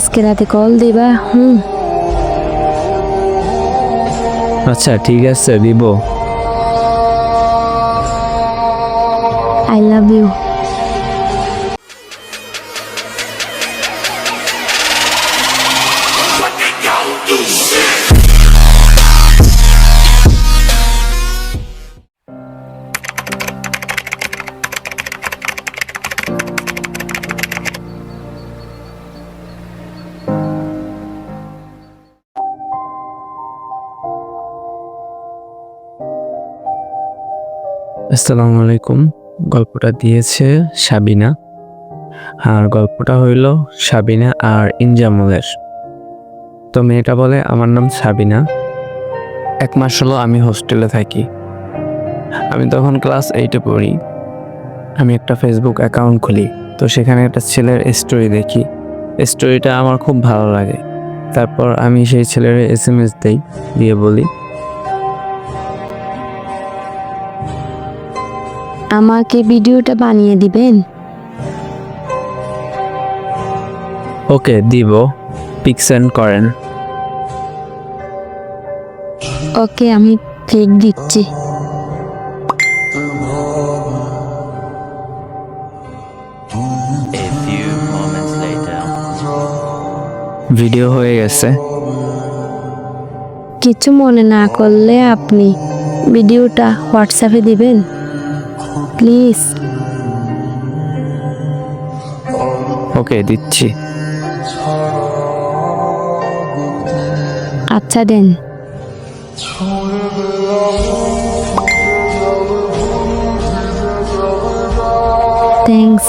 আজকে রাতে কল দিবা হুম। আচ্ছা ঠিক আছে দিব। আই লাভ ইউ আসসালামু আলাইকুম। গল্পটা দিয়েছে সাবিনা। আর গল্পটা হইল সাবিনা আর ইনজামুলের তো মেয়েটা বলে, আমার নাম সাবিনা। এক মাস হলো আমি হোস্টেলে থাকি। আমি তখন ক্লাস এইটে পড়ি। আমি একটা ফেসবুক অ্যাকাউন্ট খুলি। তো সেখানে একটা ছেলের স্টোরি দেখি। স্টোরিটা আমার খুব ভালো লাগে। তারপর আমি সেই ছেলের এস এম এস দিই, দিয়ে বলি আমাকে ভিডিওটা বানিয়ে দিবেন? ওকে দিব। পিক সেন্ড করেন। ওকে আমি ফেক দিচ্ছি. ভিডিও হয়ে গেছে। কিছু মনে না করলে আপনি ভিডিওটা হোয়াটসঅ্যাপে দিবেন। প্লিজ। ওকে দিচ্ছি। আচ্ছা দেন। থ্যাঙ্কস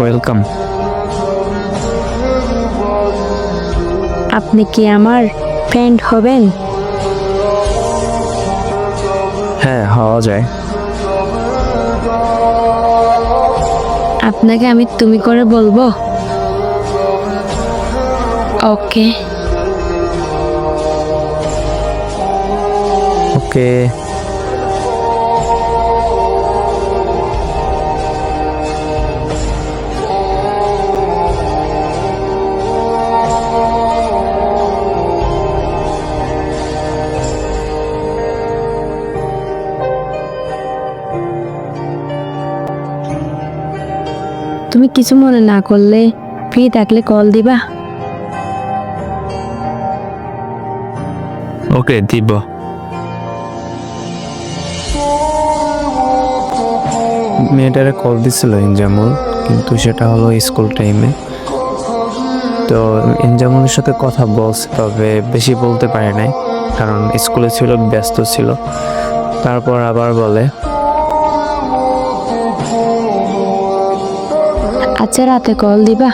ওয়েলকাম আপনি কি আমার ফ্রেন্ড হবেন? হওয়া যায়। আপনাকে আমি তুমি করে বলব? ওকে। ওকে। তুমি কিছু মনে না করলে ফ্রি থাকলে কল দিবা। ওকে, দিব। মেয়েটারে কল দিছিল ইনজামুল কিন্তু সেটা হলো স্কুল টাইমে। তো ইনজামুলের সাথে কথা বলছে, তবে বেশি বলতে পারে নাই, কারণ স্কুলে ছিল, ব্যস্ত ছিল। তারপর আবার বলে আচ্ছা রাতে কল দিবা?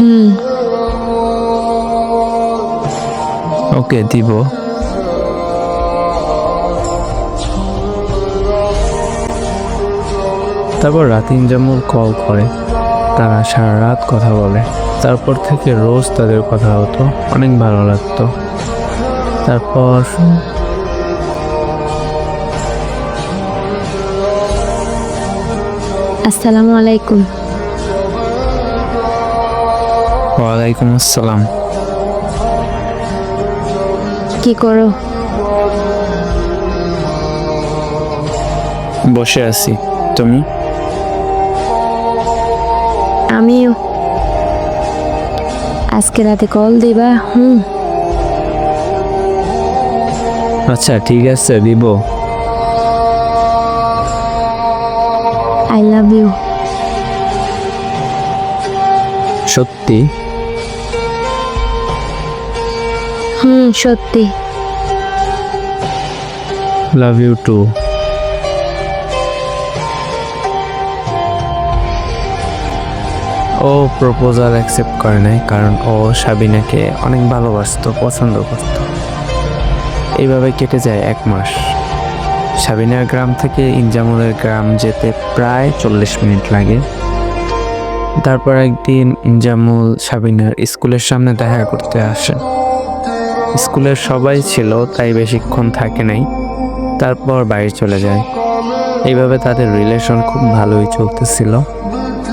হুম। ওকে, দিব। তারপর রাত ইনজামুল কল করে। তারা সারা রাত কথা বলে। তারপর থেকে রোজ তাদের কথা হতো। অনেক ভালো লাগতো। তারপর আসসালামু আলাইকুম। ওয়ালাইকুম আসসালাম। কি করো? বসে আছি। তুমি? আমিও। আজকে রাতে কল দিবা? হুম। আচ্ছা ঠিক আছে দিব। I love you. সত্যি? হুম সত্যি। Love you too. O proposal accept করে নাই কারণ ও সাবিনাকে অনেক ভালোবাসতো পছন্দ করত। এইভাবে কেটে যায় এক মাস। সাবিনার গ্রাম থেকে ইনজামুলের গ্রাম যেতে প্রায় চল্লিশ মিনিট লাগে। তারপর একদিন ইনজামুল সাবিনার স্কুলের সামনে দেখা করতে আসে। স্কুলের সবাই ছিল, তাই বেশিক্ষণ থাকে নাই। তারপর বাইরে চলে যায়। এইভাবে তাদের রিলেশন খুব ভালোই চলতেছিল।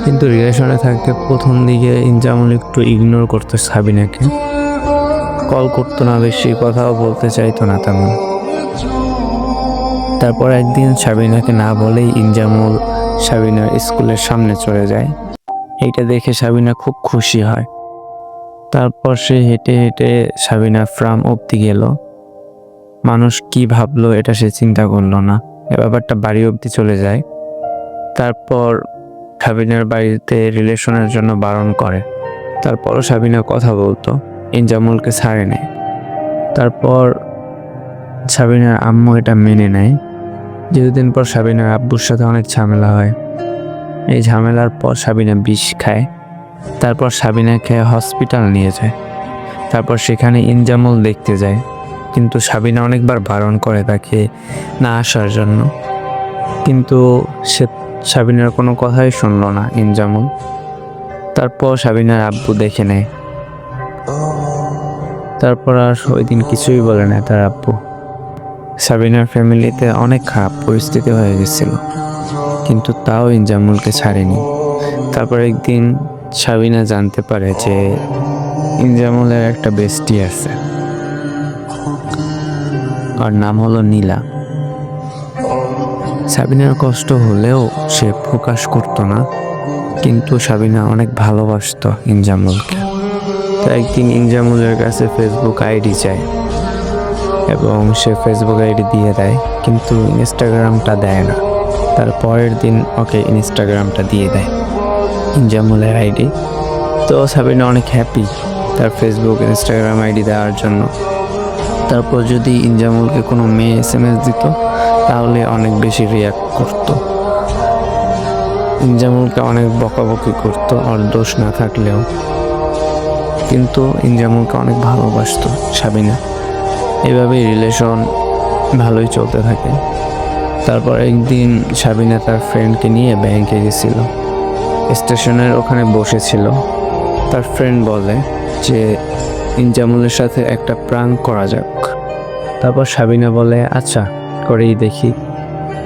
কিন্তু রিলেশনে থাকতে প্রথম দিকে ইনজামুল একটু ইগনোর করতো সাবিনাকে। কল করতো না, বেশি কথাও বলতে চাইতো না তেমন। তারপর একদিন সাবিনাকে না বলেই ইনজামুল সাবিনার স্কুলের সামনে চলে যায়। এইটা দেখে সাবিনা খুব খুশি হয়। তারপর সে হেঁটে হেঁটে সাবিনা ফ্রাম অব্দি গেল। মানুষ কি ভাবলো এটা সে চিন্তা করল না। এ ব্যাপারটা বাড়ি অব্দি চলে যায়। তারপর সাবিনার বাড়িতে রিলেশনের জন্য বারণ করে। তারপরও সাবিনা কথা বলতো, ইনজামুলকে ছাড়ে নেয় তারপর সাবিনার আম্মু এটা মেনে নেয়। কিছুদিন পর সাবিনার আব্বুর সাথে অনেক ঝামেলা হয়। এই ঝামেলার পর সাবিনা বিষ খায়, তারপর সাবিনাকে হসপিটাল নিয়ে যায়, তারপর সেখানে ইনজামুল দেখতে যায়। কিন্তু সাবিনা অনেকবার বারণ করে তাকে না আসার জন্য। কিন্তু সে সাবিনার কোনো কথাই শুনল না ইনজামুল। তারপর সাবিনার আব্বু দেখে নেয়। তারপর আর ওই দিন কিছুই বলে না তার আব্বু। সাবিনার ফ্যামিলিতে অনেক খারাপ পরিস্থিতি হয়ে গেছিল, কিন্তু তাও ইনজামুলকে ছাড়েনি। তারপর একদিন সাবিনা জানতে পারে যে ইনজামুলের একটা বেস্টি আছে। আর নাম হলো নীলা। সাবিনার কষ্ট হলেও সে প্রকাশ করতো না, কিন্তু সাবিনা অনেক ভালোবাসতো ইনজামুলকে। তো একদিন ইনজামুলের কাছে ফেসবুক আইডি চায়। এবং সে ফেসবুক আইডি দিয়ে দেয়, কিন্তু ইনস্টাগ্রামটা দেয় না। তার পরের দিন ওকে ইনস্টাগ্রামটা দিয়ে দেয়, ইনজামুলের আইডি। তো সাবিনা অনেক হ্যাপি তার ফেসবুক ইনস্টাগ্রাম আইডি দেওয়ার জন্য। তারপর যদি ইনজামুলকে কোনো মেয়ে এস এম এস দিত, তাহলে অনেক বেশি রিয়াক্ট করতো। ইনজামুলকে অনেক বকাবকি করতো ওর দোষ না থাকলেও। কিন্তু ইনজামুলকে অনেক ভালোবাসতো সাবিনা। এভাবেই রিলেশন ভালোই চলতে থাকে। তারপর একদিন সাবিনা তার ফ্রেন্ডকে নিয়ে ব্যাংকে গেছিল। স্টেশনের ওখানে বসেছিল। তার ফ্রেন্ড বলে যে, ইনজামুলের সাথে একটা প্রাঙ্ক করা যাক। তারপর সাবিনা বলে আচ্ছা করেই দেখি।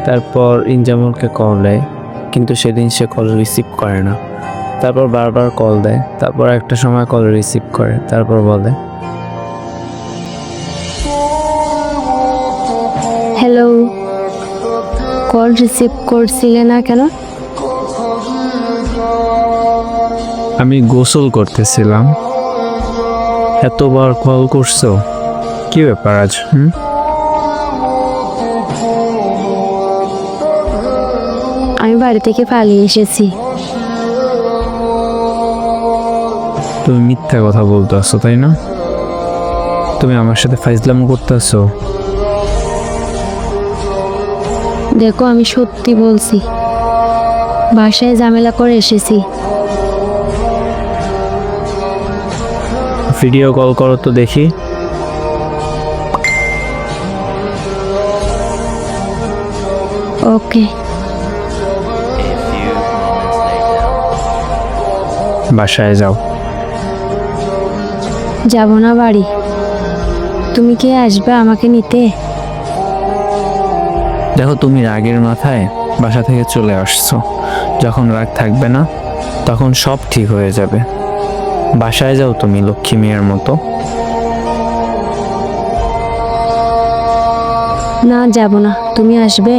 তারপর ইনজামুলকে কল দেয়, কিন্তু সেদিন সে কল রিসিভ করে না। তারপর বারবার কল দেয়, তারপর একটা সময় কল রিসিভ করে, তারপর বলে হ্যালো কল রিসিভ করছিলে না কেন? আমি গোসল করতেছিলাম। এতবার কল করছ? কি ব্যাপার আজ হুম? আমি বাড়ি থেকে পালিয়ে এসেছি। তুমি মিথ্যা কথা বলতে আসছো তাই না? তুমি আমার সাথে ফাইজলাম করতেছো। দেখো আমি সত্যি বলছি। বাসায় ঝামেলা করে এসেছি। ভিডিও কল করো তো দেখি। ওকে. বাসায় যাও। যাব না বাড়ি। তুমি কি আসবে আমাকে নিতে? দেখো তুমি রাগের মাথায় বাসা থেকে চলে আসছো। যখন রাগ থাকবে না তখন সব ঠিক হয়ে যাবে। বাসায় যাও তুমি লক্ষ্মী মেয়ের মতো। না যাব না। তুমি আসবে?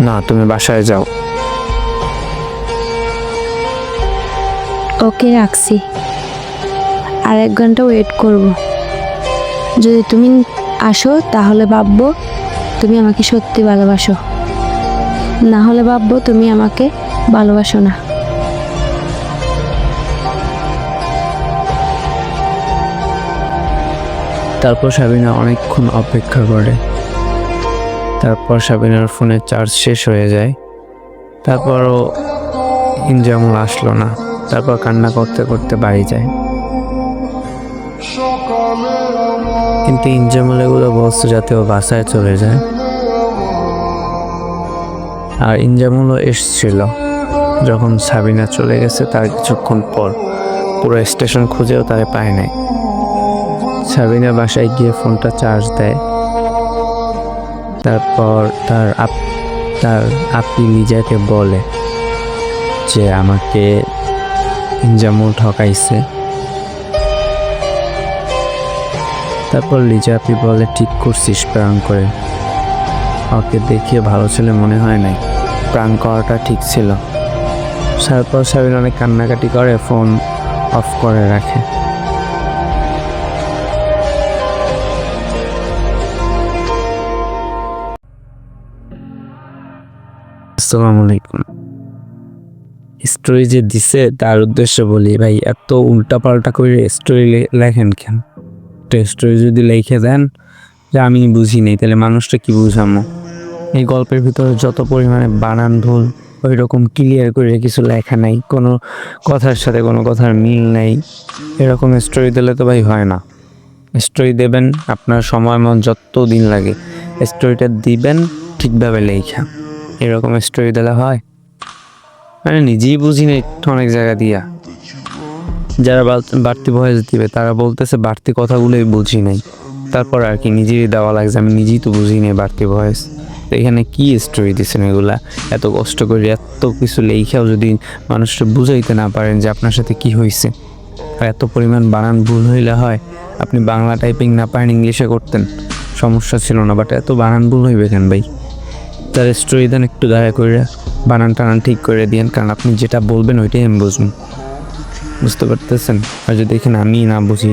না তুমি বাসায় যাও। ওকে রাখছি। আর এক ঘণ্টা ওয়েট করব। যদি তুমি আসো, তাহলে ভাববো তুমি আমাকে সত্যি ভালোবাসো। না হলে ভাববো তুমি আমাকে ভালোবাসো না। তারপর সাবিনা অনেকক্ষণ অপেক্ষা করে। তারপর সাবিনার ফোনের চার্জ শেষ হয়ে যায়। তারপরও ইনজামুল আসলো না। তারপর কান্না করতে করতে বাড়ি যায়। কিন্তু ইনজামুল এগুলো বলছে যাতে ও বাসায় চলে যায়। আর ইনজামুলও এসছিল। যখন সাবিনা চলে গেছে তার কিছুক্ষণ পর। পুরো স্টেশন খুঁজেও তাকে পায় নাই। সাবিনা বাসায় গিয়ে ফোনটা চার্জ দেয়। তারপর তার আপ, তার আপনি নিজেকে বলে যে আমাকে ইনজামুল ঠকাইছে। তারপর লিজা আপনি বলে ঠিক করছিস প্রাণ করে। ওকে দেখিয়ে ভালো ছেলে মনে হয় নাই। প্রাণ করাটা ঠিক ছিল। তারপর সাবিন অনেক কান্নাকাটি করে, ফোন অফ করে রাখে। আসসালামু আলাইকুম। স্টোরি যে দিছে, তার উদ্দেশ্য বলি, ভাই, এত উল্টাপাল্টা করে স্টোরি লেখেন কেন? স্টোরি যদি লিখে দেন যে আমি বুঝি নেই, তাহলে মানুষটা কি বুঝামো? এই গল্পের ভিতরে যত পরিমাণে বানান ভুল ওই রকম ক্লিয়ার করে কিছু লেখা নাই, কোনো কথার সাথে কোনো কথার মিল নেই। এরকম স্টোরি দিলে তো ভাই হয় না। স্টোরি দেবেন, আপনার সময় মন যত দিন লাগে স্টোরিটা দিবেন, ঠিকভাবে লেখা। এরকম স্টোরি দিলে হয়। মানে নিজেই বুঝি না একটু অনেক জায়গা দিয়া। যারা বাড়তি ভয়েস দিবে, তারা বলতেছে, বাড়তি কথাগুলোই বুঝি নাই। তারপর আর কি, নিজেরই দেওয়া লাগছে, আমি নিজেই তো বুঝি নাই বাড়তি ভয়েস। এখানে কি স্টোরি দিচ্ছেন এগুলা? এত কষ্ট করে এত কিছু লেখাও যদি মানুষটা বুঝাইতে না পারেন যে আপনার সাথে কি হয়েছে আর এত পরিমাণ বানান ভুল হইলে হয়, আপনি বাংলা টাইপিং না পারেন, ইংলিশে করতেন, সমস্যা ছিল না বাট এত বানান ভুল হইবে কেন ভাই? তার স্টোরি দেন একটু দয়া করে বানান টানান ঠিক করে দিয়েন, কারণ আপনি যেটা বলবেন, ওইটাই আমি বুঝুন বুঝতে পারতেছেন? আর যদি এখানে আমি না বুঝি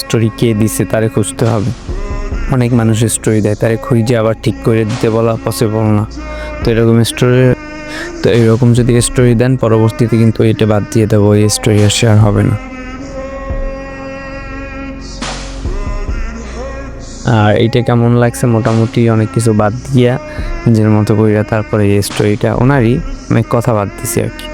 স্টোরি কে দিছে তারে খুঁজতে হবে। অনেক মানুষ স্টোরি দেয়, তারে খুঁজে আবার ঠিক করে দিতে বলা পসিবল না। তো এরকম স্টোরি তো এরকম যদি স্টোরি দেন, পরবর্তীতে কিন্তু এটা বাদ দিয়ে দেবো, এই স্টোরি আর শেয়ার হবে না। আর এইটা কেমন লাগছে? মোটামুটি অনেক কিছু বাদ দিয়া, নিজের মতো কইরা তারপরে এই স্টোরিটা ওনারই অনেক কথা বাদ দিছি আর কি।